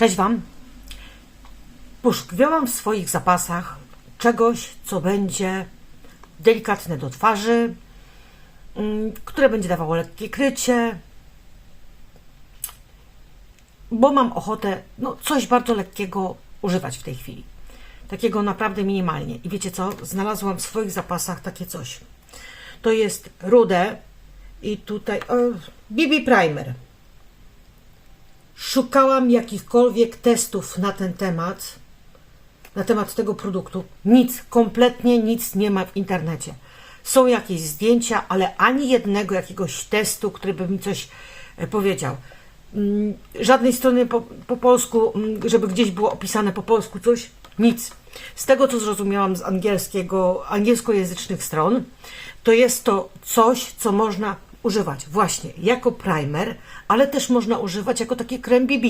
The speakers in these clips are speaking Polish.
Cześć Wam. Poszukiwałam w swoich zapasach czegoś, co będzie delikatne do twarzy, mm, które będzie dawało lekkie krycie, bo mam ochotę no, coś bardzo lekkiego używać w tej chwili. Takiego naprawdę minimalnie. I wiecie co? Znalazłam w swoich zapasach takie coś. To jest rude i tutaj o, BB Primer. Szukałam jakichkolwiek testów na ten temat, na temat tego produktu. Nic, kompletnie nic nie ma w internecie. Są jakieś zdjęcia, ale ani jednego jakiegoś testu, który by mi coś e, powiedział. Mm, Żadnej strony po, po polsku, mm, żeby gdzieś było opisane po polsku coś, nic. Z tego, co zrozumiałam z angielskiego, angielskojęzycznych stron, to jest to coś, co można używać właśnie jako primer, ale też można używać jako taki krem BB.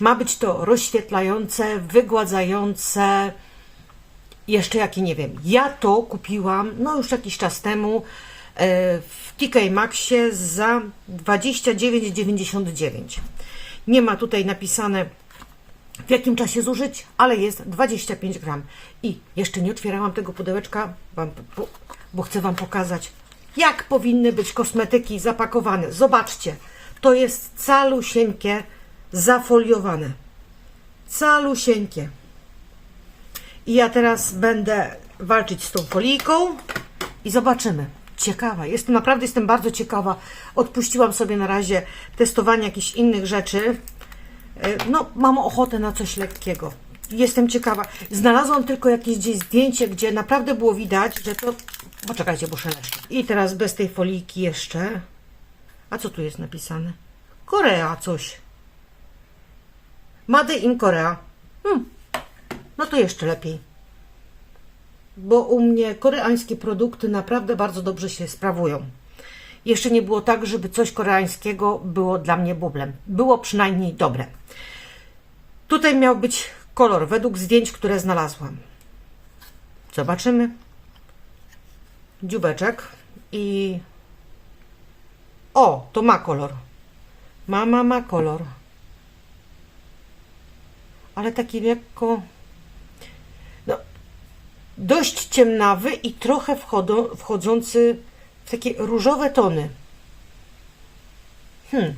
Ma być to rozświetlające, wygładzające, jeszcze jakie nie wiem. Ja to kupiłam no już jakiś czas temu e, w TK Maxie za 29,99. Nie ma tutaj napisane w jakim czasie zużyć, ale jest 25 gram. I jeszcze nie otwierałam tego pudełeczka, bo chcę Wam pokazać, jak powinny być kosmetyki zapakowane. Zobaczcie, to jest calusieńkie, zafoliowane. Calusieńkie. I ja teraz będę walczyć z tą folijką i zobaczymy. Ciekawa, jestem naprawdę jestem bardzo ciekawa. Odpuściłam sobie na razie testowanie jakichś innych rzeczy. E, No, mam ochotę na coś lekkiego. Jestem ciekawa. Znalazłam tylko jakieś gdzieś zdjęcie, gdzie naprawdę było widać, że to. Poczekajcie, bo szeleszczę. I teraz bez tej folijki jeszcze. A co tu jest napisane? Korea coś. Made in Korea. Hmm. No to jeszcze lepiej. Bo u mnie koreańskie produkty naprawdę bardzo dobrze się sprawują. Jeszcze nie było tak, żeby coś koreańskiego było dla mnie bublem. Było przynajmniej dobre. Tutaj miał być kolor według zdjęć, które znalazłam. Zobaczymy. Dziubeczek i. O, to ma kolor. Ma, ma, kolor. Ale taki lekko. No, dość ciemnawy i trochę wchodzący w takie różowe tony. Hmm.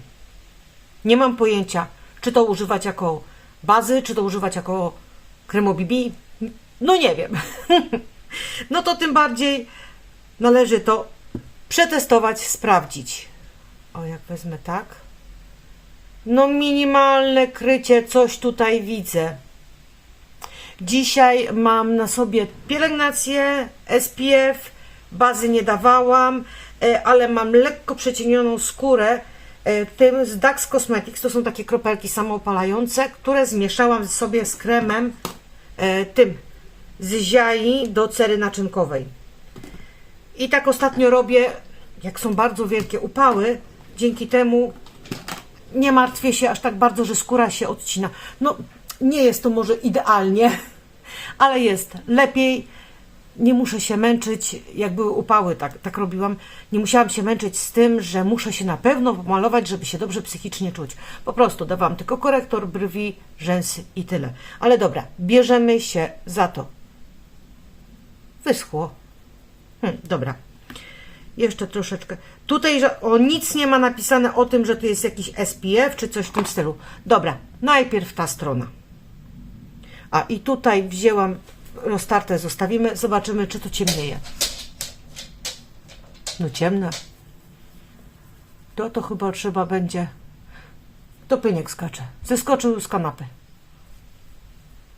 Nie mam pojęcia, czy to używać jako bazy, czy to używać jako kremu BB. No nie wiem. no to tym bardziej należy to przetestować, sprawdzić. O, jak wezmę tak. No minimalne krycie, coś tutaj widzę. Dzisiaj mam na sobie pielęgnację SPF, bazy nie dawałam, e, ale mam lekko przecienioną skórę e, tym z Dax Cosmetics. To są takie kropelki samoopalające, które zmieszałam sobie z kremem e, tym z ziai do cery naczynkowej. I tak ostatnio robię, jak są bardzo wielkie upały, dzięki temu nie martwię się aż tak bardzo, że skóra się odcina. No, nie jest to może idealnie, ale jest lepiej. Nie muszę się męczyć, jak były upały, tak, tak robiłam. Nie musiałam się męczyć z tym, że muszę się na pewno pomalować, żeby się dobrze psychicznie czuć. Po prostu dawałam tylko korektor brwi, rzęsy i tyle. Ale dobra, bierzemy się za to. Wyschło. Hm, dobra. Jeszcze troszeczkę. Tutaj że, o nic nie ma napisane o tym, że tu jest jakiś SPF czy coś w tym stylu. Dobra, najpierw ta strona. A i tutaj wzięłam roztarte, zostawimy, zobaczymy, czy to ciemnieje. No ciemne. To to chyba trzeba będzie. To pyniek skacze. Zeskoczył z kanapy.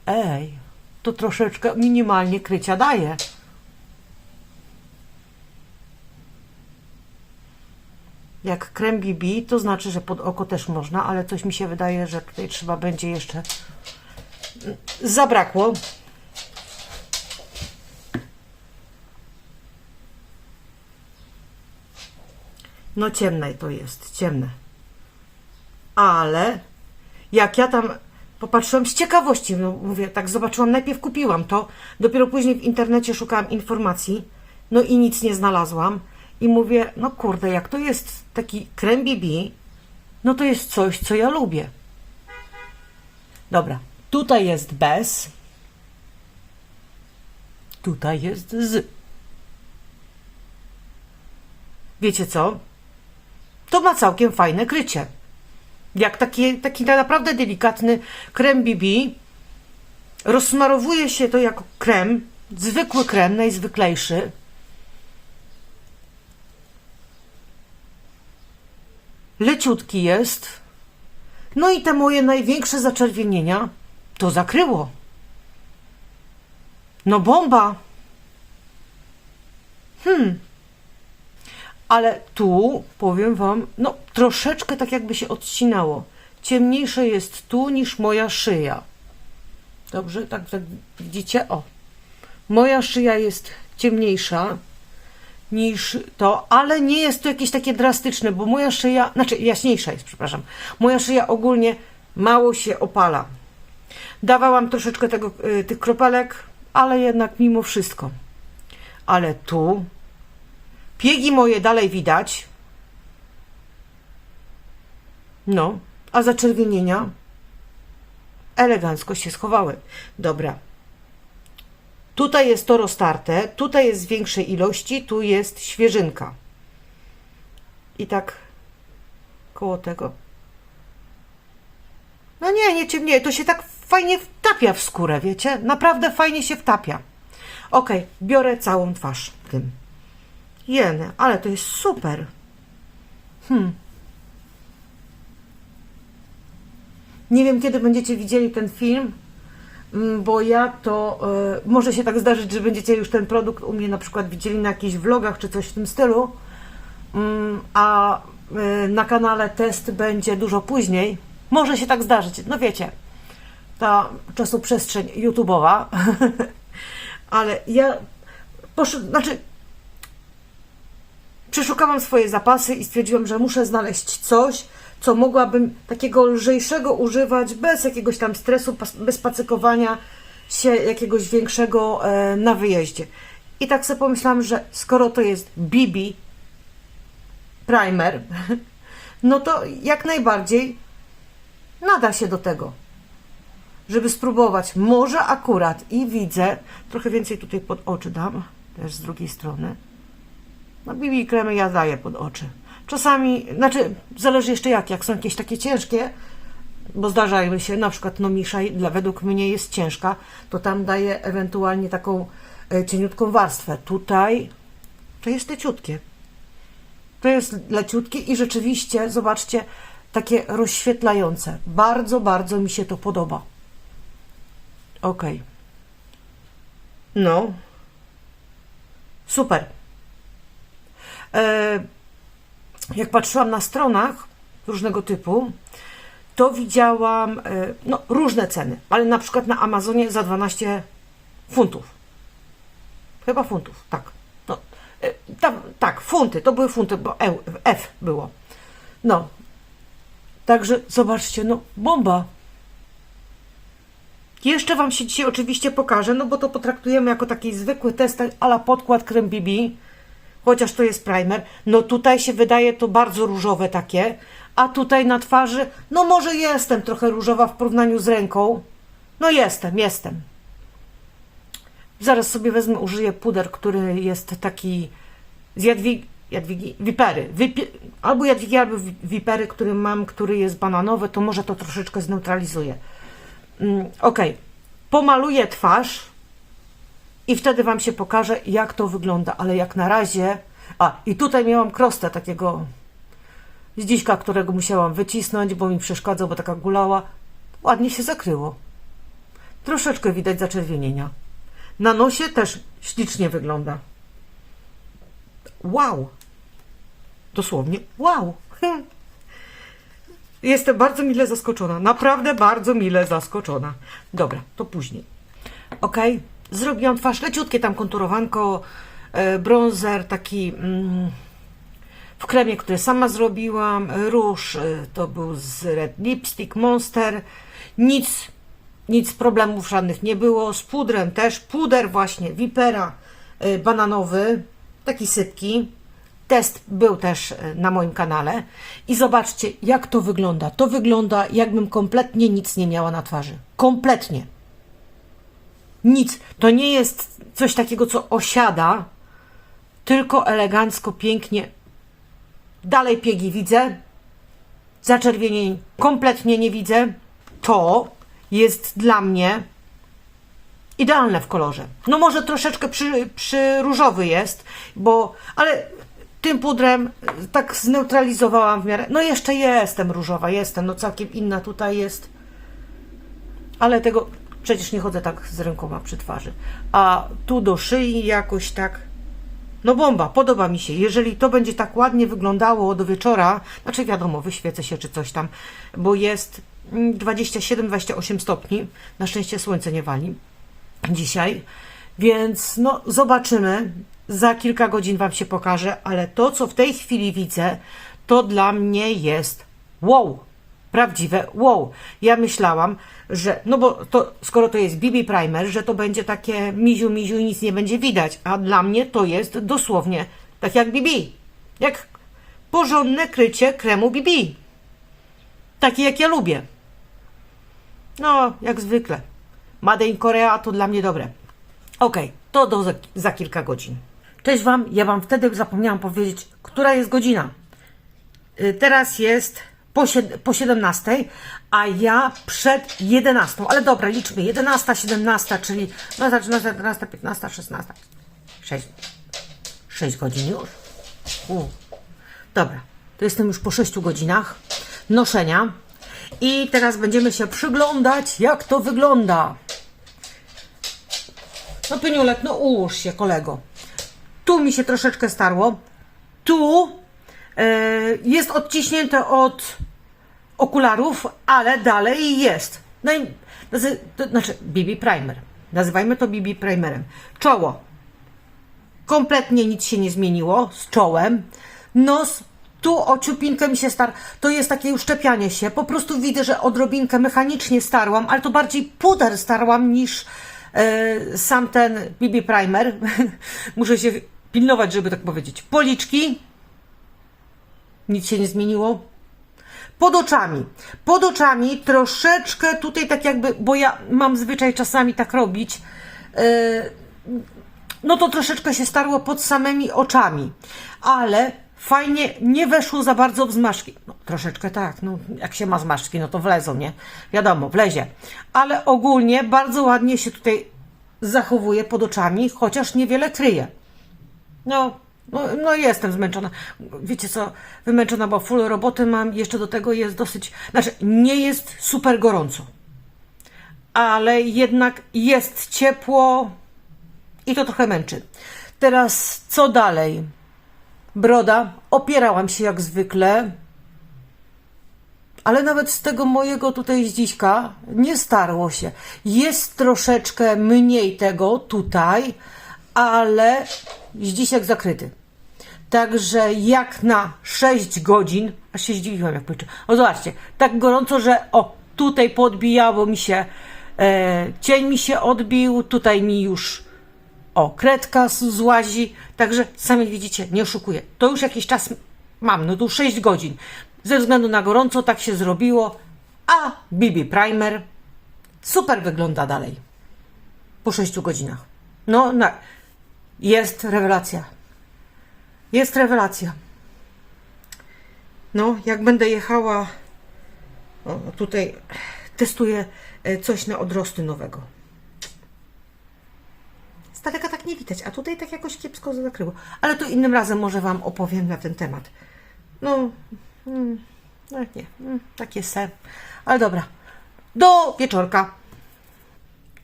Ej, to troszeczkę minimalnie krycia daje. Jak krem BB, to znaczy, że pod oko też można, ale coś mi się wydaje, że tutaj trzeba będzie jeszcze. Zabrakło. No ciemne to jest, ciemne. Ale jak ja tam popatrzyłam z ciekawości, no mówię, tak zobaczyłam, najpierw kupiłam to, dopiero później w internecie szukałam informacji, no i nic nie znalazłam. I mówię, no kurde, jak to jest taki krem BB, no to jest coś, co ja lubię. Dobra, tutaj jest bez. Tutaj jest z. Wiecie co? To ma całkiem fajne krycie. Jak taki, taki naprawdę delikatny krem BB. Rozsmarowuje się to jako krem, zwykły krem, najzwyklejszy. Leciutki jest. No i te moje największe zaczerwienienia to zakryło. No bomba. Hmm. Ale tu powiem wam, no troszeczkę tak jakby się odcinało. Ciemniejsze jest tu niż moja szyja. Dobrze, tak, tak widzicie? O. Moja szyja jest ciemniejsza niż to, ale nie jest to jakieś takie drastyczne, bo moja szyja, znaczy jaśniejsza jest, przepraszam. Moja szyja ogólnie mało się opala. Dawałam troszeczkę tego, y, tych kropelek, ale jednak mimo wszystko. Ale tu piegi moje dalej widać. No, a zaczerwienienia elegancko się schowały. Dobra. Tutaj jest to roztarte, tutaj jest z większej ilości, tu jest świeżynka. I tak koło tego. No nie, nie ciemnieje, to się tak fajnie wtapia w skórę, wiecie? Naprawdę fajnie się wtapia. Ok, biorę całą twarz tym. Jene, ale to jest super. Hmm. Nie wiem, kiedy będziecie widzieli ten film, bo ja to y, może się tak zdarzyć, że będziecie już ten produkt u mnie na przykład widzieli na jakichś vlogach czy coś w tym stylu, Mm, a y, na kanale test będzie dużo później. Może się tak zdarzyć. No wiecie, ta czasoprzestrzeń YouTube'owa, ale ja poszedł, znaczy przeszukałam swoje zapasy i stwierdziłam, że muszę znaleźć coś, co mogłabym takiego lżejszego używać bez jakiegoś tam stresu, bez pacykowania się jakiegoś większego e, na wyjeździe. I tak sobie pomyślałam, że skoro to jest BB primer, no to jak najbardziej nada się do tego, żeby spróbować. Może akurat i widzę, trochę więcej tutaj pod oczy dam, też z drugiej strony. No BB kremy ja daję pod oczy. Czasami, znaczy zależy jeszcze jak, jak są jakieś takie ciężkie, bo zdarzają się, na przykład no Misza dla według mnie jest ciężka, to tam daję ewentualnie taką e, cieniutką warstwę. Tutaj to jest leciutkie. To jest leciutkie i rzeczywiście, zobaczcie, takie rozświetlające. Bardzo, bardzo mi się to podoba. Ok. No. Super. E, jak patrzyłam na stronach różnego typu, to widziałam e, no, różne ceny, ale na przykład na Amazonie za 12 funtów. Chyba funtów, tak. No, e, tam, tak, funty, to były funty, bo E, F było. No. Także zobaczcie, no bomba. Jeszcze Wam się dzisiaj oczywiście pokażę, no bo to potraktujemy jako taki zwykły test ala podkład krem BB, chociaż to jest primer. No tutaj się wydaje to bardzo różowe takie, a tutaj na twarzy, no może jestem trochę różowa w porównaniu z ręką. No jestem, jestem. Zaraz sobie wezmę, użyję puder, który jest taki z jadwigi, jadwigi wipery. Wipi, albo jadwigi, albo wi- wipery, który mam, który jest bananowy, to może to troszeczkę zneutralizuje. Mm, ok, pomaluję twarz i wtedy Wam się pokaże, jak to wygląda, ale jak na razie... A, i tutaj miałam krostę takiego z dziśka, którego musiałam wycisnąć, bo mi przeszkadzał, bo taka gulała. Ładnie się zakryło. Troszeczkę widać zaczerwienienia. Na nosie też ślicznie wygląda. Wow! Dosłownie wow! Jestem bardzo mile zaskoczona. Naprawdę bardzo mile zaskoczona. Dobra, to później. Ok, zrobiłam twarz leciutkie, tam konturowanko, e, bronzer taki mm, w kremie, który sama zrobiłam. Róż e, to był z Red Lipstick Monster. Nic, nic problemów żadnych nie było. Z pudrem też. Puder właśnie, Vipera e, bananowy, taki sypki. Test był też na moim kanale i zobaczcie, jak to wygląda. To wygląda, jakbym kompletnie nic nie miała na twarzy. Kompletnie. Nic. To nie jest coś takiego, co osiada, tylko elegancko, pięknie. Dalej piegi widzę. Zaczerwienień kompletnie nie widzę. To jest dla mnie idealne w kolorze. No może troszeczkę przy, przy różowy jest, bo, ale tym pudrem y, tak zneutralizowałam w miarę. No jeszcze jestem różowa, jestem, no całkiem inna tutaj jest. Ale tego przecież nie chodzę tak z rękoma przy twarzy. A tu do szyi jakoś tak. No bomba, podoba mi się. Jeżeli to będzie tak ładnie wyglądało do wieczora, znaczy wiadomo, wyświecę się czy coś tam, bo jest mm, 27-28 stopni. Na szczęście słońce nie wali dzisiaj. Więc no, zobaczymy. Za kilka godzin Wam się pokażę, ale to, co w tej chwili widzę, to dla mnie jest wow. Prawdziwe wow. Ja myślałam, że, no bo to, skoro to jest BB Primer, że to będzie takie miziu, miziu i nic nie będzie widać, a dla mnie to jest dosłownie tak jak BB. Jak porządne krycie kremu BB. Takie jak ja lubię. No, jak zwykle. Made in Korea to dla mnie dobre. Okej, to do za, za kilka godzin. Cześć Wam, ja Wam wtedy zapomniałam powiedzieć, która jest godzina. Y, Teraz jest po, po 17, a ja przed 11. Ale dobra, liczmy. 11, 17, czyli no, 13, 14, 15, 16. 6, 6 godzin już. U. Dobra, to jestem już po 6 godzinach noszenia. I teraz będziemy się przyglądać, jak to wygląda. No Pyniulek, no ułóż się kolego. Tu mi się troszeczkę starło. Tu jest odciśnięte od okularów, ale dalej jest. No i, to znaczy BB Primer. Nazywajmy to BB Primerem. Czoło. Kompletnie nic się nie zmieniło z czołem. Nos, tu o ciupinkę mi się star. To jest takie uszczepianie się. Po prostu widzę, że odrobinkę mechanicznie starłam, ale to bardziej puder starłam niż e, sam ten BB Primer. Muszę się pilnować, żeby tak powiedzieć. Policzki. Nic się nie zmieniło. Pod oczami. Pod oczami troszeczkę tutaj tak jakby, bo ja mam zwyczaj czasami tak robić. Yy, no to troszeczkę się starło pod samymi oczami, ale fajnie nie weszło za bardzo w zmarszczki. No, troszeczkę tak, no jak się ma zmarszczki, no to wlezą, nie? Wiadomo, wlezie. Ale ogólnie bardzo ładnie się tutaj zachowuje pod oczami, chociaż niewiele kryje. No, no, no jestem zmęczona. Wiecie co, wymęczona, bo full roboty mam, jeszcze do tego jest dosyć, znaczy nie jest super gorąco, ale jednak jest ciepło i to trochę męczy. Teraz co dalej? Broda, opierałam się jak zwykle, ale nawet z tego mojego tutaj zdziśka nie starło się. Jest troszeczkę mniej tego tutaj, ale zdzisiek zakryty. Także jak na 6 godzin, aż się zdziwiłam jak policzę. O zobaczcie, tak gorąco, że o, tutaj podbijało mi się, e, cień mi się odbił, tutaj mi już o, kredka złazi, także sami widzicie, nie oszukuję. To już jakiś czas mam, no tu 6 godzin. Ze względu na gorąco tak się zrobiło, a BB Primer super wygląda dalej. Po 6 godzinach. No, na, jest rewelacja. Jest rewelacja. No, jak będę jechała, tutaj testuję e, coś na odrosty nowego. Z daleka tak nie widać, a tutaj tak jakoś kiepsko zakryło. Ale to innym razem może Wam opowiem na ten temat. No, mm, no nie, mm, takie se. Ale dobra, do wieczorka.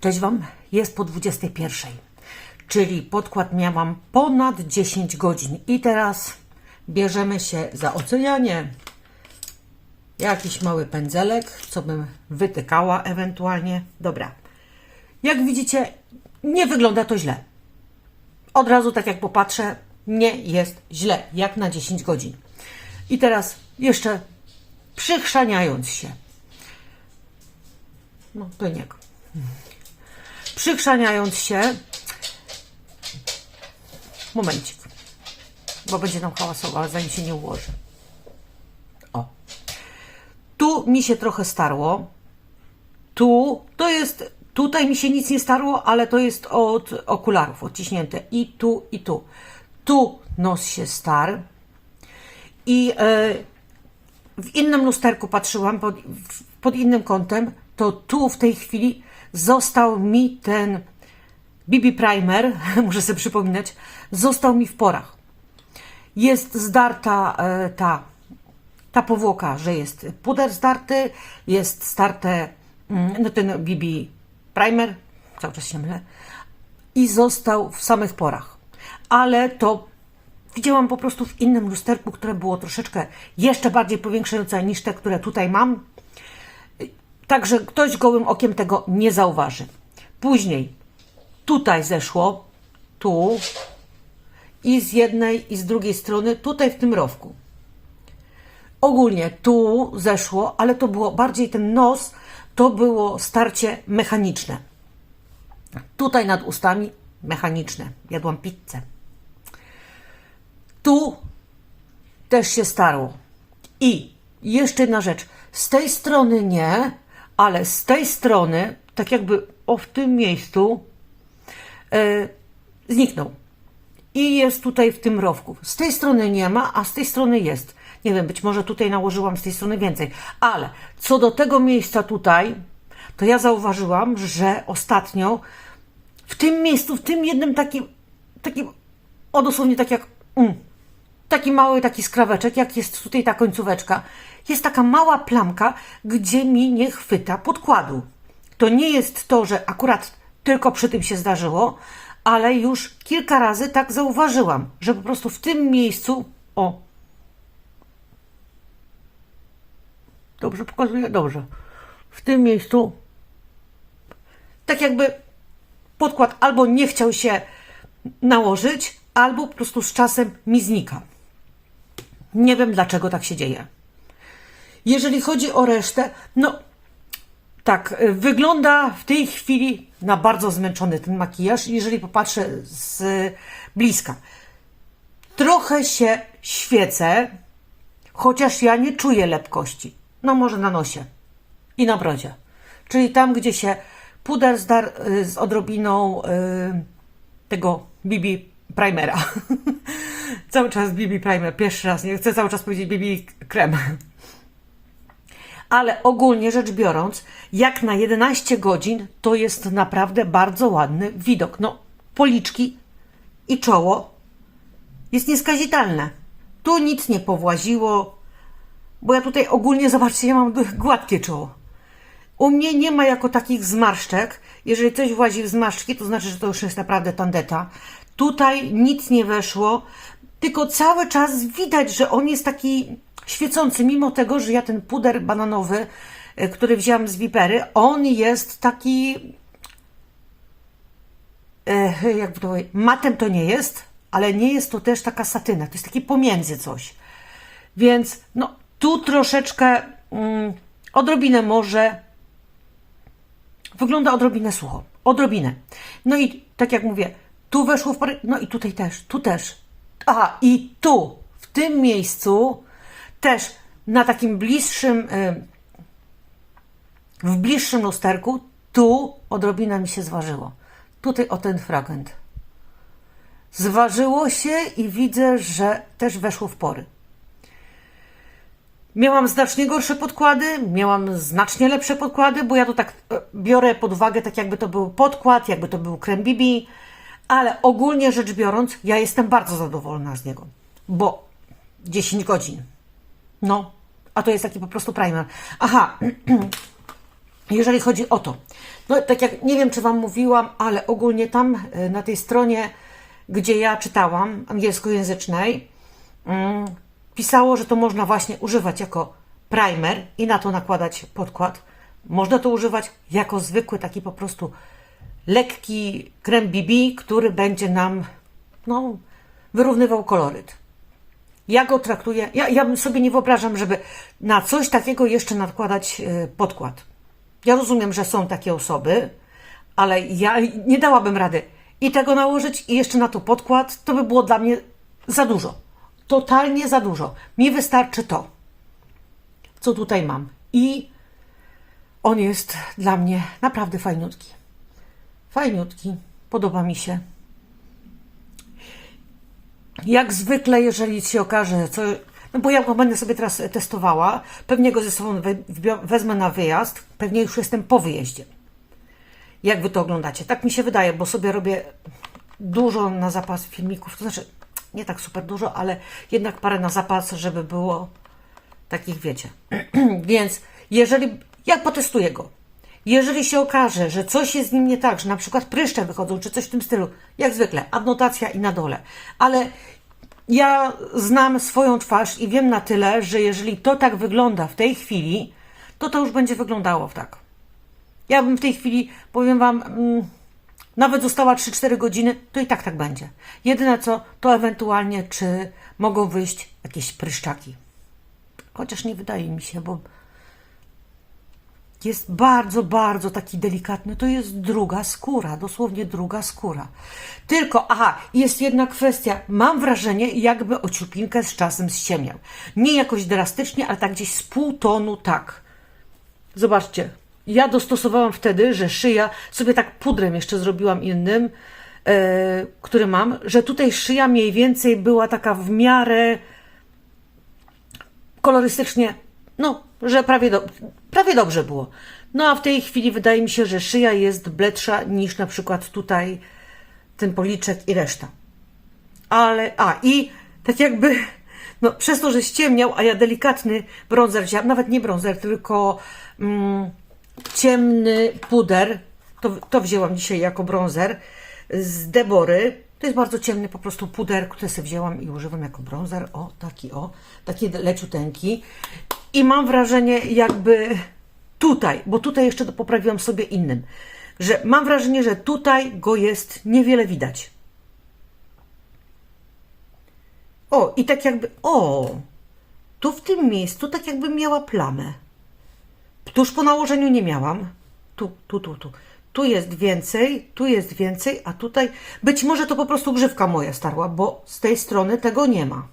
Cześć Wam, jest po 21. Czyli podkład miałam ponad 10 godzin. I teraz bierzemy się za ocenianie. Jakiś mały pędzelek, co bym wytykała ewentualnie. Dobra. Jak widzicie, nie wygląda to źle. Od razu, tak jak popatrzę, nie jest źle, jak na 10 godzin. I teraz jeszcze przychrzaniając się. No, pyniek. Przychrzaniając się. Momencik. bo będzie nam hałasował, zanim się nie ułoży. O. Tu mi się trochę starło. Tu to jest, tutaj mi się nic nie starło, ale to jest od okularów odciśnięte. I tu, i tu. Tu nos się star. I e, w innym lusterku patrzyłam, pod, pod innym kątem, to tu w tej chwili został mi ten BB Primer, muszę sobie przypominać, został mi w porach. Jest zdarta e, ta, ta powłoka, że jest puder zdarty, jest starte mm, no ten BB Primer, cały czas się mylę, i został w samych porach. Ale to widziałam po prostu w innym lusterku, które było troszeczkę jeszcze bardziej powiększające niż te, które tutaj mam. Także ktoś gołym okiem tego nie zauważy. Później tutaj zeszło, tu i z jednej i z drugiej strony, tutaj w tym rowku. Ogólnie tu zeszło, ale to było bardziej ten nos, to było starcie mechaniczne. Tutaj nad ustami mechaniczne. Jadłam pizzę. Tu też się starło. I jeszcze jedna rzecz. Z tej strony nie, ale z tej strony, tak jakby o w tym miejscu, zniknął. I jest tutaj w tym rowku. Z tej strony nie ma, a z tej strony jest. Nie wiem, być może tutaj nałożyłam z tej strony więcej. Ale co do tego miejsca tutaj, to ja zauważyłam, że ostatnio w tym miejscu, w tym jednym takim, takim, o dosłownie tak jak, mm, taki mały taki skraweczek, jak jest tutaj ta końcóweczka, jest taka mała plamka, gdzie mi nie chwyta podkładu. To nie jest to, że akurat tylko przy tym się zdarzyło, ale już kilka razy tak zauważyłam, że po prostu w tym miejscu, o, dobrze pokazuję, dobrze, w tym miejscu, tak jakby podkład albo nie chciał się nałożyć, albo po prostu z czasem mi znika. Nie wiem dlaczego tak się dzieje. Jeżeli chodzi o resztę, no tak, y, wygląda w tej chwili na bardzo zmęczony ten makijaż, jeżeli popatrzę z bliska. Trochę się świecę, chociaż ja nie czuję lepkości. No może na nosie i na brodzie. Czyli tam, gdzie się puder zdar y, z odrobiną y, tego BB Primera. cały czas BB Primer, pierwszy raz, nie chcę cały czas powiedzieć BB krem. Ale ogólnie rzecz biorąc, jak na 11 godzin, to jest naprawdę bardzo ładny widok. No, policzki i czoło jest nieskazitelne. Tu nic nie powłaziło, bo ja tutaj ogólnie, zobaczcie, ja mam gładkie czoło. U mnie nie ma jako takich zmarszczek. Jeżeli coś włazi w zmarszczki, to znaczy, że to już jest naprawdę tandeta. Tutaj nic nie weszło, tylko cały czas widać, że on jest taki świecący, mimo tego, że ja ten puder bananowy, e, który wziąłem z Vipery, on jest taki e, jakby to powiedzieć, matem to nie jest, ale nie jest to też taka satyna, to jest takie pomiędzy coś. Więc no, tu troszeczkę mm, odrobinę może wygląda odrobinę sucho. Odrobinę. No i tak jak mówię, tu weszło w parę, no i tutaj też, tu też. Aha, i tu, w tym miejscu też na takim bliższym, y, w bliższym lusterku, tu odrobina mi się zważyło. Tutaj o ten fragment. Zważyło się i widzę, że też weszło w pory. Miałam znacznie gorsze podkłady, miałam znacznie lepsze podkłady, bo ja to tak e, biorę pod uwagę, tak jakby to był podkład, jakby to był krem BB, ale ogólnie rzecz biorąc, ja jestem bardzo zadowolona z niego, bo 10 godzin. No, a to jest taki po prostu primer. Aha, jeżeli chodzi o to, no tak jak nie wiem, czy Wam mówiłam, ale ogólnie tam e, na tej stronie, gdzie ja czytałam, angielskojęzycznej, mm, pisało, że to można właśnie używać jako primer i na to nakładać podkład. Można to używać jako zwykły taki po prostu lekki krem BB, który będzie nam no, wyrównywał koloryt. Ja go traktuję, ja, ja sobie nie wyobrażam, żeby na coś takiego jeszcze nakładać e, podkład. Ja rozumiem, że są takie osoby, ale ja nie dałabym rady i tego nałożyć, i jeszcze na to podkład, to by było dla mnie za dużo. totalnie za dużo. Mi wystarczy to, co tutaj mam. I on jest dla mnie naprawdę fajniutki. Fajniutki. Podoba mi się. Jak zwykle, jeżeli się okaże, co. No bo ja go będę sobie teraz testowała, pewnie go ze sobą wezmę na wyjazd, pewnie już jestem po wyjeździe. Jak wy to oglądacie? Tak mi się wydaje, bo sobie robię dużo na zapas filmików, to znaczy nie tak super dużo, ale jednak parę na zapas, żeby było takich, wiecie. Więc jeżeli, ja potestuję go. Jeżeli się okaże, że coś jest z nim nie tak, że na przykład pryszcze wychodzą, czy coś w tym stylu, jak zwykle, adnotacja i na dole. Ale ja znam swoją twarz i wiem na tyle, że jeżeli to tak wygląda w tej chwili, to to już będzie wyglądało tak. Ja bym w tej chwili, powiem Wam, mm, nawet została 3-4 godziny, to i tak tak będzie. Jedyne co, to ewentualnie, czy mogą wyjść jakieś pryszczaki. Chociaż nie wydaje mi się, bo jest bardzo, bardzo taki delikatny. To jest druga skóra, dosłownie druga skóra. Tylko, aha, jest jedna kwestia. Mam wrażenie, jakby ociupinkę z czasem ściemniał. Nie jakoś drastycznie, ale tak gdzieś z pół tonu, tak. Zobaczcie, ja dostosowałam wtedy, że szyja, sobie tak pudrem jeszcze zrobiłam innym, e, który mam, że tutaj szyja mniej więcej była taka w miarę kolorystycznie, no, że prawie, do, prawie dobrze było. No a w tej chwili wydaje mi się, że szyja jest bledsza niż na przykład tutaj ten policzek i reszta. Ale, a i tak jakby, no przez to, że ściemniał, a ja delikatny bronzer wzięłam, nawet nie bronzer, tylko mm, ciemny puder, to, to wzięłam dzisiaj jako bronzer z Debory. To jest bardzo ciemny po prostu puder, który sobie wzięłam i używam jako bronzer. O, taki o, taki leciuteńki. I mam wrażenie jakby tutaj, bo tutaj jeszcze poprawiłam sobie innym, że mam wrażenie, że tutaj go jest niewiele widać. O, i tak jakby, o, tu w tym miejscu tak jakby miała plamę. Tuż po nałożeniu nie miałam. Tu, tu, tu, tu. Tu jest więcej, tu jest więcej, a tutaj być może to po prostu grzywka moja starła, bo z tej strony tego nie ma.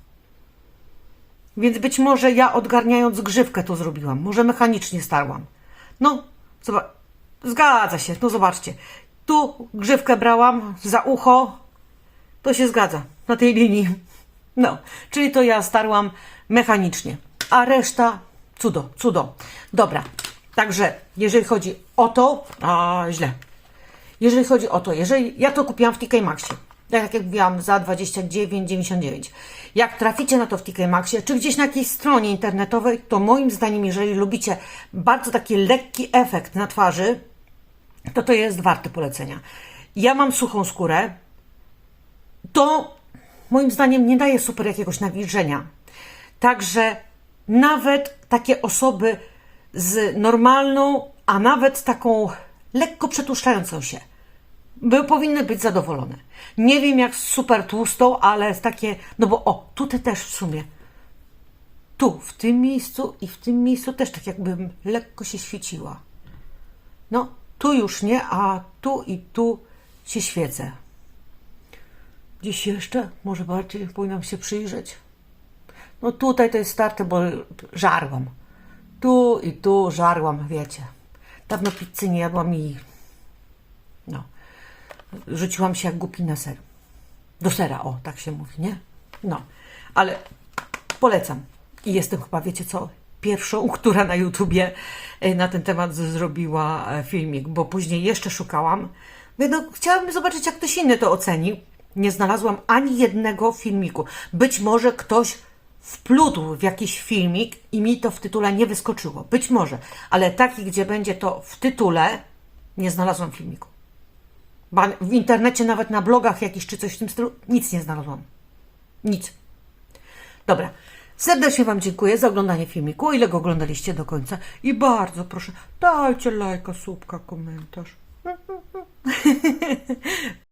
Więc być może ja odgarniając grzywkę to zrobiłam. Może mechanicznie starłam. No. Zgadza się, no zobaczcie. Tu grzywkę brałam za ucho. To się zgadza na tej linii. No, czyli to ja starłam mechanicznie. A reszta cudo, cudo. Dobra, także jeżeli chodzi o to, a źle. Jeżeli chodzi o to, jeżeli ja to kupiłam w TK Maxie, tak jak mówiłam, za 29,99. Jak traficie na to w TK Maxie, czy gdzieś na jakiejś stronie internetowej, to moim zdaniem, jeżeli lubicie bardzo taki lekki efekt na twarzy, to to jest warte polecenia. Ja mam suchą skórę, to moim zdaniem nie daje super jakiegoś nawilżenia. Także nawet takie osoby z normalną, a nawet taką lekko przetłuszczającą się, by powinny być zadowolone. Nie wiem jak z super tłustą, ale z takie, no bo o, tutaj też w sumie. Tu, w tym miejscu i w tym miejscu też tak jakbym lekko się świeciła. No, tu już nie, a tu i tu się świecę. Gdzieś jeszcze? Może bardziej powinnam się przyjrzeć. No tutaj to jest starte, bo żarłam. Tu i tu żarłam, wiecie. Dawno pizzy nie jadłam i no, rzuciłam się jak głupi na ser. Do sera, o, tak się mówi, nie? No, ale polecam. I jestem chyba, wiecie co, pierwszą, która na YouTubie e, na ten temat zrobiła e, filmik, bo później jeszcze szukałam. No, chciałabym zobaczyć, jak ktoś inny to oceni. Nie znalazłam ani jednego filmiku. Być może ktoś wplótł w jakiś filmik i mi to w tytule nie wyskoczyło. Być może, ale taki, gdzie będzie to w tytule, nie znalazłam filmiku. W internecie, nawet na blogach jakiś czy coś w tym stylu, nic nie znalazłam. Nic. Dobra. Serdecznie Wam dziękuję za oglądanie filmiku, ile go oglądaliście do końca. I bardzo proszę, dajcie lajka, słupka, komentarz.